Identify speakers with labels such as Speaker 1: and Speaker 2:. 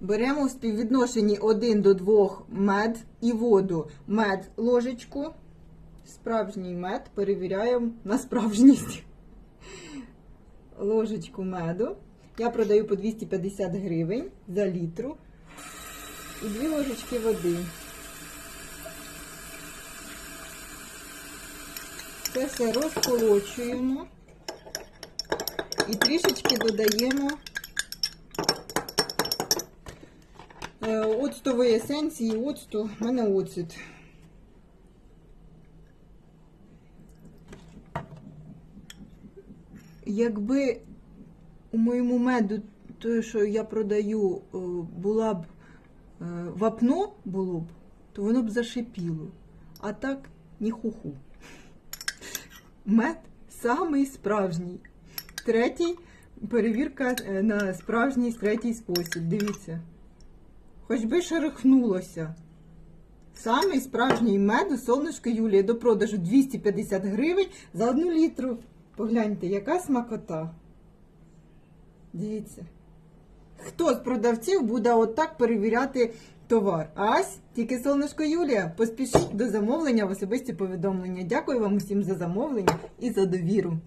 Speaker 1: Беремо в співвідношенні 1 до 2 мед і воду. Мед ложечку. Справжній мед перевіряємо на справжність. Ложечку меду. Я продаю по 250 гривень за літру. І дві ложечки води. Це все розколочуємо і трішечки додаємо оцтової есенції, оцту, в мене оцет. Якби у моєму меду, те, що я продаю, е, була б е, вапно було б, то воно б зашипіло. А так ні хуху. Мед самий справжній. Третій перевірка е, на справжній третій спосіб. Дивіться. Хоч би шерехнулося. Самий справжній мед у сонечко Юлії до продажу 250 гривень за одну літру. Погляньте, яка смакота. Дивіться. Хто з продавців буде отак перевіряти товар? Ась, тільки сонечко Юлія. Поспішіть до замовлення в особисті повідомлення. Дякую вам усім за замовлення і за довіру.